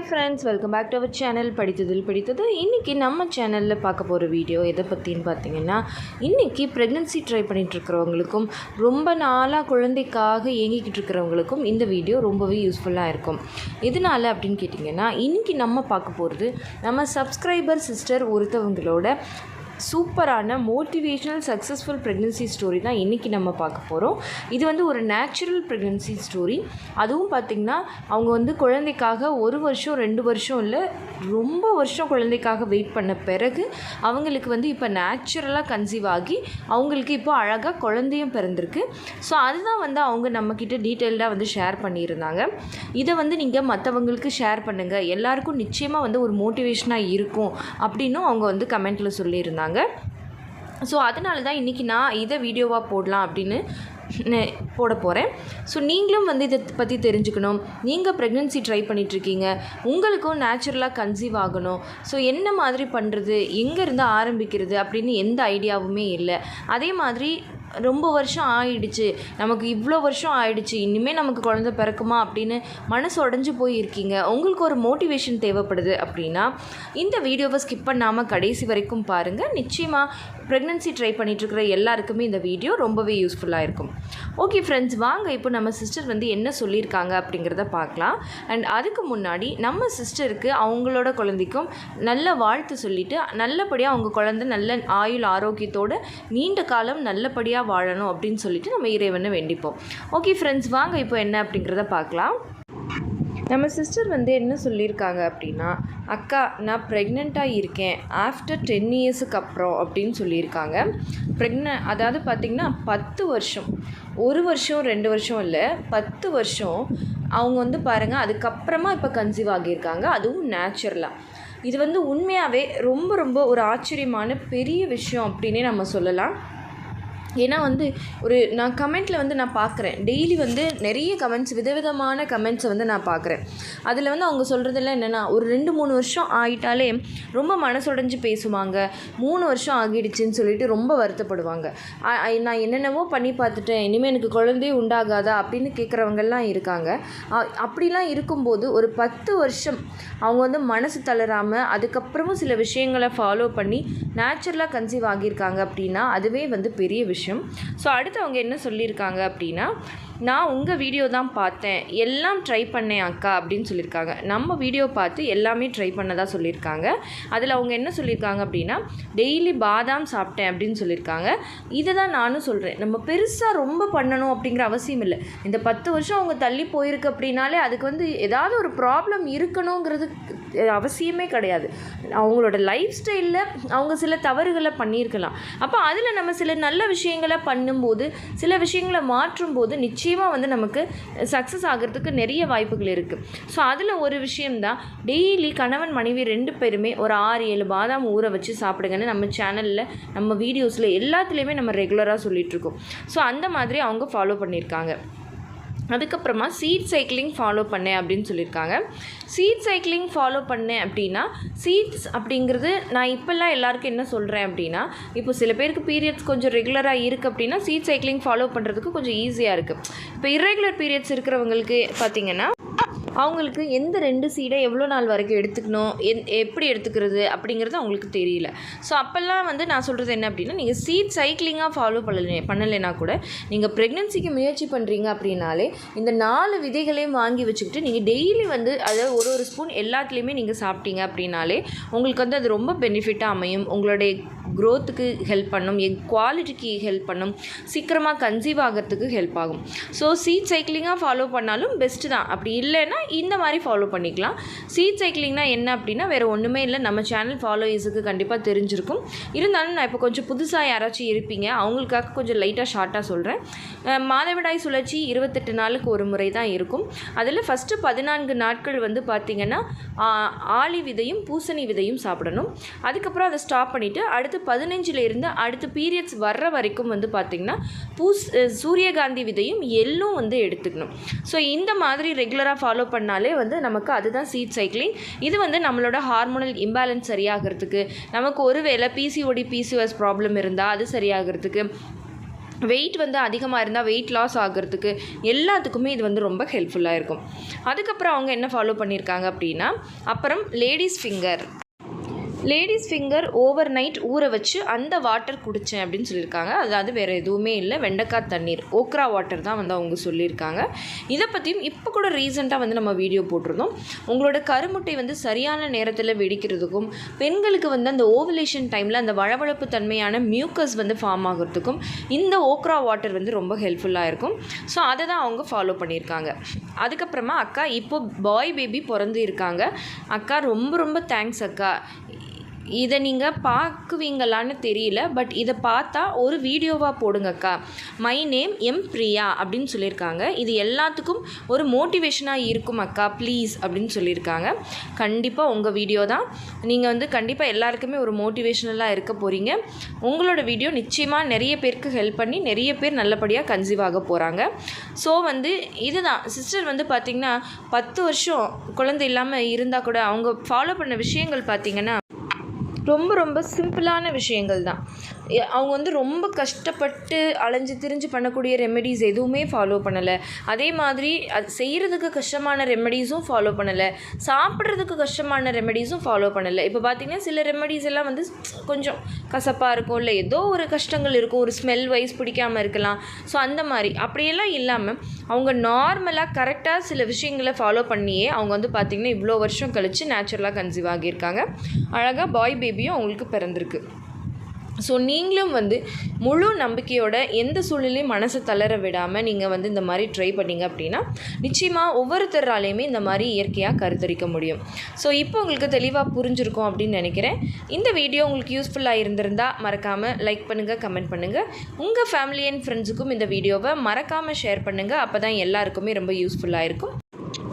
Hi friends welcome back to our channel படித்ததில் படித்தது இன்றைக்கி நம்ம சேனலில் பார்க்க போகிற வீடியோ எதை பற்றின்னு பார்த்தீங்கன்னா இன்றைக்கி ப்ரெக்னென்சி ட்ரை பண்ணிகிட்ருக்கிறவங்களுக்கும் ரொம்ப நாளாக குழந்தைக்காக இயங்கிக்கிட்டு இருக்கிறவங்களுக்கும் இந்த வீடியோ ரொம்பவே யூஸ்ஃபுல்லாக இருக்கும். எதனால அப்படின்னு கேட்டிங்கன்னா இன்றைக்கி நம்ம பார்க்க போகிறது நம்ம சப்ஸ்கிரைபர் சிஸ்டர் ஒருத்தவங்களோட சூப்பரான மோட்டிவேஷ்னல் சக்ஸஸ்ஃபுல் ப்ரெக்னென்சி ஸ்டோரி தான் இன்றைக்கி நம்ம பார்க்க போகிறோம் இது வந்து ஒரு நேச்சுரல் ப்ரெக்னென்சி ஸ்டோரி அதுவும் பார்த்திங்கன்னா அவங்க வந்து குழந்தைக்காக ஒரு வருஷம் ரெண்டு வருஷம் இல்லை ரொம்ப வருஷம் குழந்தைக்காக வெயிட் பண்ண பிறகு அவங்களுக்கு வந்து இப்போ நேச்சுரலாக கன்சீவ் ஆகி அவங்களுக்கு இப்போ அழகாக குழந்தையும் பிறந்திருக்கு. ஸோ அதுதான் வந்து அவங்க நம்மக்கிட்ட டீட்டெயில்டாக வந்து ஷேர் பண்ணியிருந்தாங்க. இதை வந்து நீங்கள் மற்றவங்களுக்கு ஷேர் பண்ணுங்கள் எல்லாருக்கும் நிச்சயமாக வந்து ஒரு மோட்டிவேஷனாக இருக்கும் அப்படின்னும் அவங்க வந்து கமெண்ட்டில் சொல்லியிருந்தாங்க. ஸோ அதனால தான் இன்றைக்கி நான் இதை வீடியோவாக போடலாம் அப்படின்னு போட போகிறேன் ஸோ நீங்களும் வந்து இதை பற்றி தெரிஞ்சுக்கணும். நீங்கள் ப்ரெக்னென்சி ட்ரை பண்ணிகிட்ருக்கீங்க உங்களுக்கும் நேச்சுரலாக கன்சீவ் ஆகணும். ஸோ என்ன மாதிரி பண்ணுறது எங்கேருந்து ஆரம்பிக்கிறது? அப்படின்னு எந்த ஐடியாவுமே இல்லை. அதே மாதிரி ரொம்ப வருஷம் ஆயிடுச்சு. நமக்கு இவ்வளோ வருஷம் ஆயிடுச்சு. இனிமேல் நமக்கு குழந்தை பிறக்குமா அப்படின்னு மனசு உடஞ்சி போய் இருக்கீங்க உங்களுக்கு ஒரு மோட்டிவேஷன் தேவைப்படுது அப்படின்னா இந்த வீடியோவை ஸ்கிப் பண்ணாமல் கடைசி வரைக்கும் பாருங்கள் நிச்சயமாக ப்ரெக்னென்சி ட்ரை பண்ணிகிட்ருக்கிற எல்லாருக்குமே இந்த வீடியோ ரொம்பவே யூஸ்ஃபுல்லாக இருக்கும். ஓகே ஃப்ரெண்ட்ஸ் வாங்க இப்போ நம்ம சிஸ்டர் வந்து என்ன சொல்லியிருக்காங்க அப்படிங்கிறத பார்க்கலாம். அண்ட் அதுக்கு முன்னாடி நம்ம சிஸ்டருக்கு அவங்களோட குழந்தைக்கும் நல்ல வாழ்த்து சொல்லிவிட்டு நல்லபடியாக அவங்க குழந்தை நல்ல ஆயுள் ஆரோக்கியத்தோட நீண்ட காலம் நல்லபடியாக வாழணும் அப்படின்னு சொல்லிட்டு நம்ம இறைவனை வேண்டிப்போம். ஓகே ஃப்ரெண்ட்ஸ் வாங்க இப்போ என்ன அப்படிங்கிறத பார்க்கலாம். நம்ம சிஸ்டர் வந்து என்ன சொல்லியிருக்காங்க அப்படின்னா அக்கா நான் ப்ரெக்னெண்ட்டாக இருக்கேன். ஆஃப்டர் டென் இயர்ஸுக்கு அப்புறம் அப்படின்னு சொல்லியிருக்காங்க. ப்ரெக்ன அதாவது பார்த்திங்கன்னா பத்து வருஷம். ஒரு வருஷம் ரெண்டு வருஷம் இல்லை பத்து வருஷம் அவங்க வந்து பாருங்கள் அதுக்கப்புறமா இப்போ கன்சீவ் ஆகியிருக்காங்க. அதுவும் நேச்சுரலாக இது வந்து உண்மையாகவே ரொம்ப ரொம்ப ஒரு ஆச்சரியமான பெரிய விஷயம் அப்படின்னே நம்ம சொல்லலாம். ஏன்னா வந்து ஒரு நான் கமெண்ட்டில் வந்து நான் பார்க்குறேன் டெய்லி வந்து நிறைய கமெண்ட்ஸ் விதவிதமான கமெண்ட்ஸை வந்து நான் பார்க்குறேன் அதில் வந்து அவங்க சொல்கிறதெல்லாம் என்னென்னா ஒரு ரெண்டு மூணு வருஷம் ஆகிட்டாலே ரொம்ப மனசுடைஞ்சு பேசுவாங்க. மூணு வருஷம் ஆகிடுச்சின்னு சொல்லிட்டு ரொம்ப வருத்தப்படுவாங்க. நான் என்னென்னவோ பண்ணி பார்த்துட்டேன். இனிமேல் எனக்கு குழந்தையே உண்டாகாதா? அப்படின்னு கேட்குறவங்கெல்லாம் இருக்காங்க. அப்படிலாம் இருக்கும்போது ஒரு பத்து வருஷம் அவங்க வந்து மனசு தளராமல் அதுக்கப்புறமும் சில விஷயங்களை ஃபாலோ பண்ணி நேச்சுரலாக கன்சீவ் ஆகியிருக்காங்க அப்படின்னா அதுவே வந்து பெரிய விஷயம். ஸோ அடுத்து அவங்க என்ன சொல்லியிருக்காங்க அப்படின்னா நான் உங்கள் வீடியோ தான் பார்த்தேன். எல்லாம் ட்ரை பண்ணேன் அக்கா அப்படின்னு சொல்லியிருக்காங்க. நம்ம வீடியோ பார்த்து எல்லாமே ட்ரை பண்ணதாக சொல்லியிருக்காங்க. அதில் அவங்க என்ன சொல்லியிருக்காங்க அப்படின்னா டெய்லி பாதாம் சாப்பிட்டேன் அப்படின்னு சொல்லியிருக்காங்க. இதை தான் நானும் சொல்கிறேன் நம்ம பெருசாக ரொம்ப பண்ணணும் அப்படிங்கிற அவசியம் இல்லை. இந்த பத்து வருஷம் அவங்க தள்ளி போயிருக்கு அப்படின்னாலே அதுக்கு வந்து ஏதாவது ஒரு ப்ராப்ளம் இருக்கணுங்கிறது அவசியமே கிடையாது. அவங்களோட லைஃப் ஸ்டைலில் அவங்க சில தவறுகளை பண்ணியிருக்கலாம். அப்போ அதில் நம்ம சில நல்ல விஷயங்களை பண்ணும்போது சில விஷயங்களை மாற்றும் போது நிச்சயமாக வந்து நமக்கு சக்ஸஸ் ஆகிறதுக்கு நிறைய வாய்ப்புகள் இருக்குது ஸோ அதில் ஒரு விஷயம்தான் டெய்லி கணவன் மனைவி ரெண்டு பேருமே ஒரு ஆறு ஏழு பாதாம் ஊற வச்சு சாப்பிடுங்கன்னு நம்ம சேனலில் நம்ம வீடியோஸில் எல்லாத்துலேயுமே நம்ம ரெகுலராக சொல்லிகிட்ருக்கோம் ஸோ அந்த மாதிரி அவங்க ஃபாலோ பண்ணியிருக்காங்க. அதுக்கப்புறமா சீட் சைக்கிளிங் ஃபாலோ பண்ணேன் அப்படின்னு சொல்லியிருக்காங்க. சீட் சைக்கிளிங் ஃபாலோ பண்ணேன் அப்படின்னா சீட்ஸ் அப்படிங்கிறது நான் இப்போல்லாம் எல்லாருக்கும் என்ன சொல்கிறேன் அப்படின்னா இப்போ சில பேருக்கு பீரியட்ஸ் கொஞ்சம் ரெகுலராக இருக்குது அப்படின்னா சீட் சைக்கிளிங் ஃபாலோ பண்ணுறதுக்கு கொஞ்சம் ஈஸியாக இருக்குது இப்போ irregular பீரியட்ஸ் இருக்கிறவங்களுக்கு பார்த்தீங்கன்னா அவங்களுக்கு எந்த ரெண்டு சீடை எவ்வளோ நாள் வரைக்கும் எடுத்துக்கணும்? எந் எப்படி எடுத்துக்கிறது? அப்படிங்கிறது அவங்களுக்கு தெரியல. ஸோ அப்போல்லாம் வந்து நான் சொல்கிறது என்ன அப்படின்னா நீங்கள் சீட் சைக்கிளிங்காக ஃபாலோ பண்ணல பண்ணலைன்னா கூட நீங்கள் ப்ரெக்னென்சிக்கு முயற்சி பண்ணுறீங்க அப்படின்னாலே இந்த நாலு விதைகளையும் வாங்கி வச்சுக்கிட்டு நீங்கள் டெய்லி வந்து அதாவது ஒரு ஒரு ஸ்பூன் எல்லாத்துலேயுமே நீங்கள் சாப்பிட்டீங்க அப்படின்னாலே உங்களுக்கு வந்து அது ரொம்ப பெனிஃபிட்டாக அமையும். உங்களுடைய க்ரோத்துக்கு ஹெல்ப் பண்ணும். எக் குவாலிட்டிக்கு ஹெல்ப் பண்ணும். சீக்கிரமாக கன்சீவ் ஆகிறதுக்கு ஹெல்ப் ஆகும். ஸோ சீட் சைக்கிளிங்காக ஃபாலோ பண்ணாலும் பெஸ்ட்டு தான். அப்படி இல்லைன்னா இந்த மாதிரி ஃபாலோ பண்ணிக்கலாம். சீட் சைக்கிளிங்னா என்ன அப்படின்னா வேறு ஒன்றுமே இல்லை. நம்ம சேனல் ஃபாலோயர்ஸுக்கு கண்டிப்பாக தெரிஞ்சிருக்கும். இருந்தாலும் நான் இப்போ கொஞ்சம் புதுசாக யாராச்சும் இருப்பீங்க அவங்களுக்காக கொஞ்சம் லைட்டாக ஷார்ட்டாக சொல்கிறேன் மாதவிடாய் சுழற்சி இருபத்தெட்டு நாளுக்கு ஒரு முறை தான் இருக்கும். அதில் ஃபஸ்ட்டு பதினான்கு நாட்கள் வந்து பார்த்திங்கன்னா ஆ- ஆளி விதையும் பூசணி விதையும் சாப்பிடணும். அதுக்கப்புறம் அதை ஸ்டாப் பண்ணிவிட்டு அடுத்து பதினஞ்சிலேருந்து அடுத்து பீரியட்ஸ் வர்ற வரைக்கும் வந்து பார்த்திங்கன்னா பூஸ் சூரியகாந்தி விதையும் எள்ளும் வந்து எடுத்துக்கணும். ஸோ இந்த மாதிரி ரெகுலராக ஃபாலோ பண்ணாலே வந்து நமக்கு அதுதான் சீட் சைக்கிளிங் இது வந்து நம்மளோட ஹார்மோனல் இம்பேலன்ஸ் சரியாகிறதுக்கு நமக்கு ஒருவேளை பிசிஓடி பிசிஓஎஸ் ப்ராப்ளம் இருந்தால் அது சரியாகிறதுக்கு வெயிட் வந்து அதிகமாக இருந்தால் வெயிட் லாஸ் ஆகிறதுக்கு எல்லாத்துக்குமே இது வந்து ரொம்ப ஹெல்ப்ஃபுல்லாக இருக்கும். அதுக்கப்புறம் அவங்க என்ன ஃபாலோ பண்ணியிருக்காங்க அப்படின்னா அப்புறம் ladies finger ladies finger overnight ஊற வச்சு அந்த வாட்டர் குடித்தேன் அப்படின்னு சொல்லியிருக்காங்க. அதாவது வேறு எதுவுமே இல்லை. வெண்டைக்காய் தண்ணீர் ஓக்ரா வாட்டர் தான் வந்து அவங்க சொல்லியிருக்காங்க. இதை பற்றியும் இப்போ கூட ரீசெண்டாக வந்து நம்ம வீடியோ போட்டிருந்தோம். உங்களோட கருமுட்டை வந்து சரியான நேரத்தில் வெடிக்கிறதுக்கும் பெண்களுக்கு வந்து அந்த ஓவலேஷன் டைமில் அந்த வளவளப்பு தன்மையான மியூக்கஸ் வந்து ஃபார்ம் ஆகிறதுக்கும் இந்த ஓக்ரா வாட்டர் வந்து ரொம்ப ஹெல்ப்ஃபுல்லாக இருக்கும். ஸோ அதை தான் அவங்க ஃபாலோ பண்ணியிருக்காங்க. அதுக்கப்புறமா அக்கா இப்போ பாய் பேபி பிறந்து இருக்காங்க. அக்கா ரொம்ப ரொம்ப தேங்க்ஸ் அக்கா. இதை நீங்கள் பார்க்குவீங்களான்னு தெரியல பட் இதை பார்த்தா ஒரு வீடியோவாக போடுங்கக்கா. மை நேம் எம் பிரியா அப்படின்னு சொல்லியிருக்காங்க. இது எல்லாத்துக்கும் ஒரு மோட்டிவேஷனாக இருக்கும் அக்கா ப்ளீஸ் அப்படின்னு சொல்லியிருக்காங்க. கண்டிப்பாக உங்கள் வீடியோ தான். நீங்கள் வந்து கண்டிப்பாக எல்லாருக்குமே ஒரு மோட்டிவேஷனலாக இருக்க போகிறீங்க உங்களோட வீடியோ நிச்சயமாக நிறைய பேருக்கு ஹெல்ப் பண்ணி நிறைய பேர் நல்லபடியாக கன்சீவ் ஆக போகிறாங்க ஸோ வந்து இதுதான். சிஸ்டர் வந்து பார்த்திங்கன்னா பத்து வருஷம் குழந்தை இல்லாமல் இருந்தால் கூட அவங்க ஃபாலோ பண்ண விஷயங்கள் பார்த்திங்கன்னா ரொம்ப ரொம்ப சிம்பிளான விஷயங்கள் தான் அவங்க வந்து ரொம்ப கஷ்டப்பட்டு அலைஞ்சு திரிஞ்சு பண்ணக்கூடிய ரெமெடிஸ் எதுவுமே ஃபாலோ பண்ணலை. அதே மாதிரி அது செய்கிறதுக்கு கஷ்டமான ரெமெடிஸும் ஃபாலோ பண்ணலை. சாப்பிட்றதுக்கு கஷ்டமான ரெமெடிஸும் ஃபாலோ பண்ணலை. இப்போ பார்த்திங்கன்னா சில ரெமெடிஸ் எல்லாம் வந்து கொஞ்சம் கசப்பாக இருக்கும். இல்லை ஏதோ ஒரு கஷ்டங்கள் இருக்கும். ஒரு ஸ்மெல் வைஸ் பிடிக்காம இருக்கலாம். ஸோ அந்த மாதிரி. அப்படியெல்லாம் இல்லாமல் அவங்க நார்மலாக கரெக்டாக சில விஷயங்களை ஃபாலோ பண்ணியே அவங்க வந்து பார்த்திங்கன்னா இவ்வளோ வருஷம் கழித்து நேச்சுரலாக கன்சீவ் ஆகியிருக்காங்க. அழகாக பாய் பேபியும் அவங்களுக்கு பிறந்திருக்கு. ஸோ நீங்களும் வந்து முழு நம்பிக்கையோட எந்த சூழ்நிலையும் மனசை தளர விடாமல் நீங்கள் வந்து இந்த மாதிரி ட்ரை பண்ணீங்க அப்படின்னா நிச்சயமாக ஒவ்வொருத்தராலையுமே இந்த மாதிரி இயற்கையாக கருத்தரிக்க முடியும். ஸோ இப்போ உங்களுக்கு தெளிவாக புரிஞ்சிருக்கும் அப்படின்னு நினைக்கிறேன். இந்த வீடியோ உங்களுக்கு யூஸ்ஃபுல்லாக இருந்திருந்தால் மறக்காமல் லைக் பண்ணுங்கள் கமெண்ட் பண்ணுங்கள் உங்கள் ஃபேமிலி அண்ட் ஃப்ரெண்ட்ஸுக்கும் இந்த வீடியோவை மறக்காமல் ஷேர் பண்ணுங்கள் அப்போ தான் எல்லாருக்குமே ரொம்ப யூஸ்ஃபுல்லாக இருக்கும்.